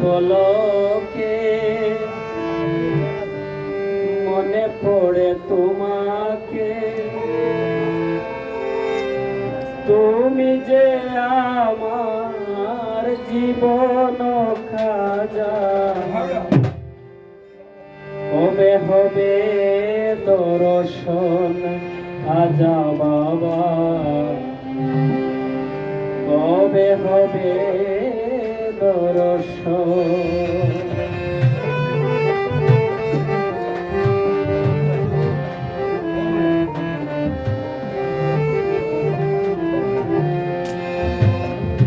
পলকে মনে পড়ে তোমাকে। তুমি যে আমার জীবন খাজা, কবে হবে দর্শন খাজা বাবা? কবে হবে রস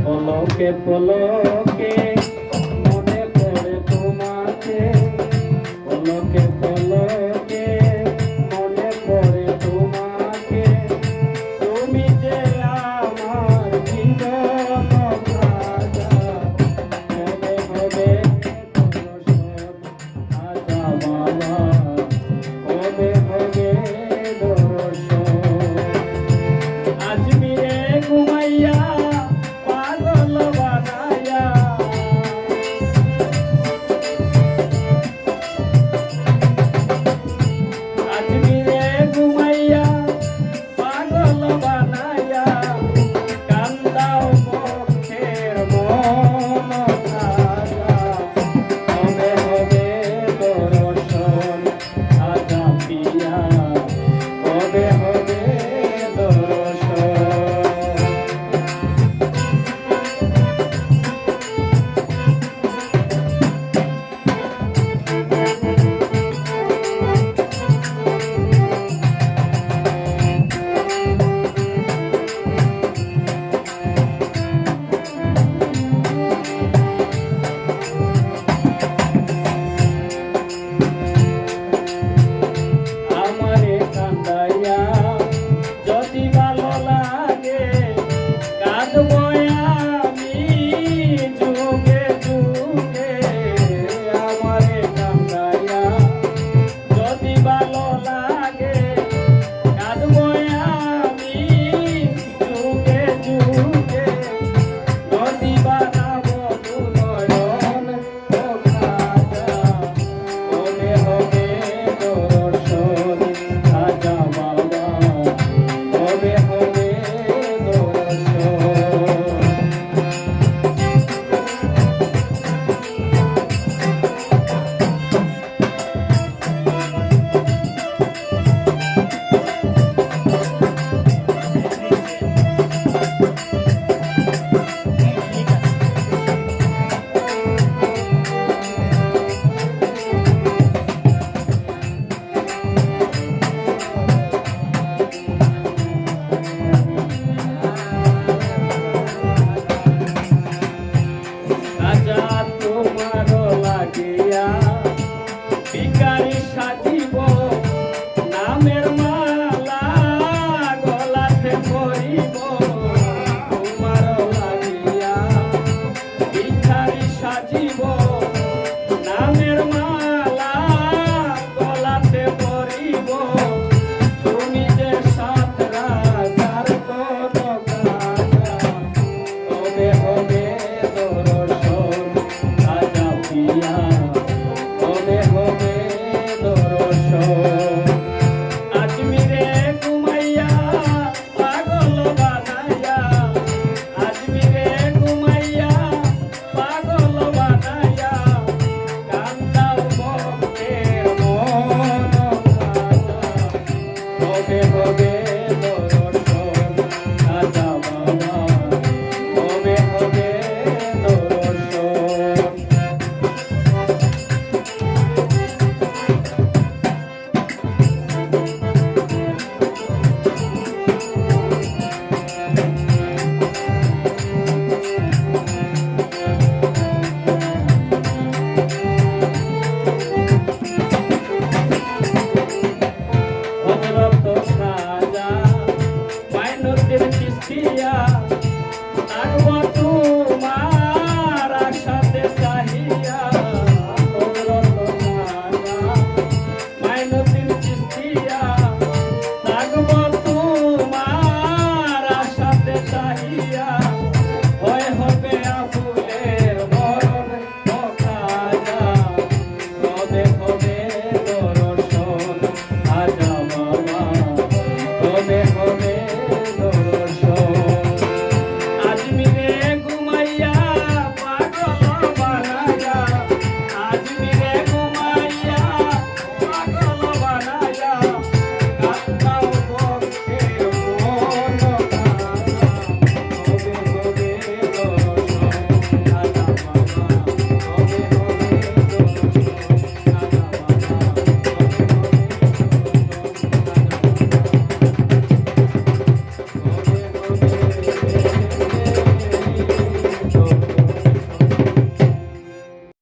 পলকে পলকে